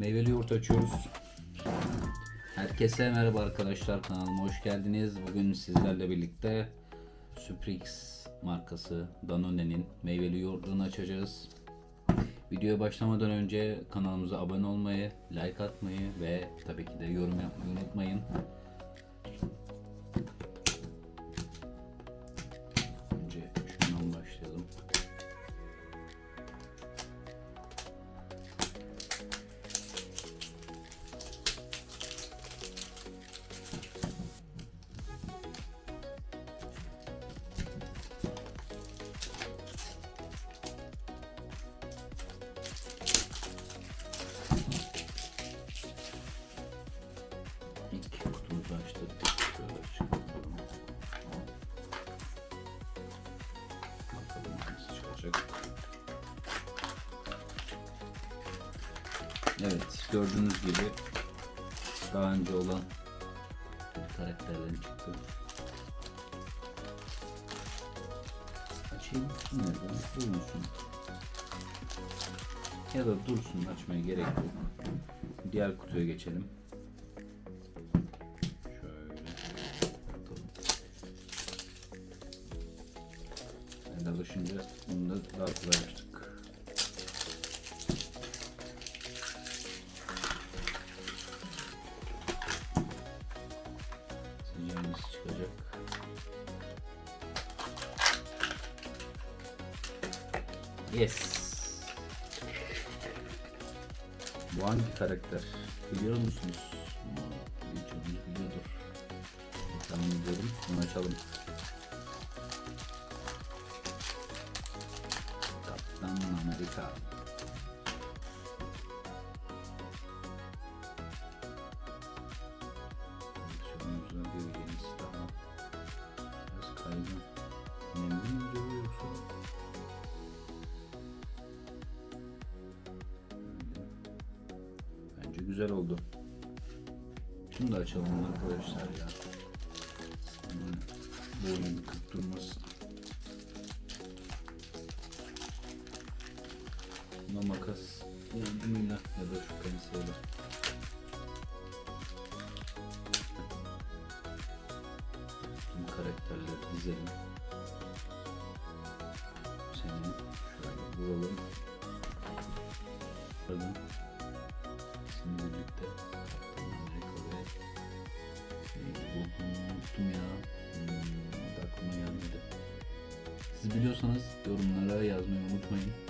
Meyveli yoğurt açıyoruz. Herkese merhaba arkadaşlar kanalıma hoş geldiniz. Bugün sizlerle birlikte Suprix markası Danone'nin meyveli yoğurtlarını açacağız. Videoya başlamadan önce kanalımıza abone olmayı, like atmayı ve tabii ki de yorum yapmayı unutmayın. Şöyle çıkartalım. Bakalım nasıl çıkacak. Evet, gördüğünüz gibi daha önce olan karakterlerin çıktı. Açayım. Nereden? Durmasın. Ya da dursun açmaya gerek yok. Diğer kutuya geçelim. Yani alışınca bunu da daha kolay açtık. Sıcağımız çıkacak. Yes. Bu hangi karakter? Biliyor musunuz? Ama Birçoğunuz biliyordur. Tahmin ediyorum. Bunu açalım. Koleksiyonumuzda bir yenisi daha. Biraz kaygan. Yoksa? Bence güzel oldu. Şunu da açalım arkadaşlar ya. Bu oyun kırıp makas yardımıyla ya da şu penseyle. Tüm karakterleri dizelim. Senin şöyle vuralım. Pardon. Şimdi birlikte neydi bu? Hmm, Unuttum ya. Hmm, aklıma gelmedi. Siz biliyorsanız yorumlara yazmayı unutmayın.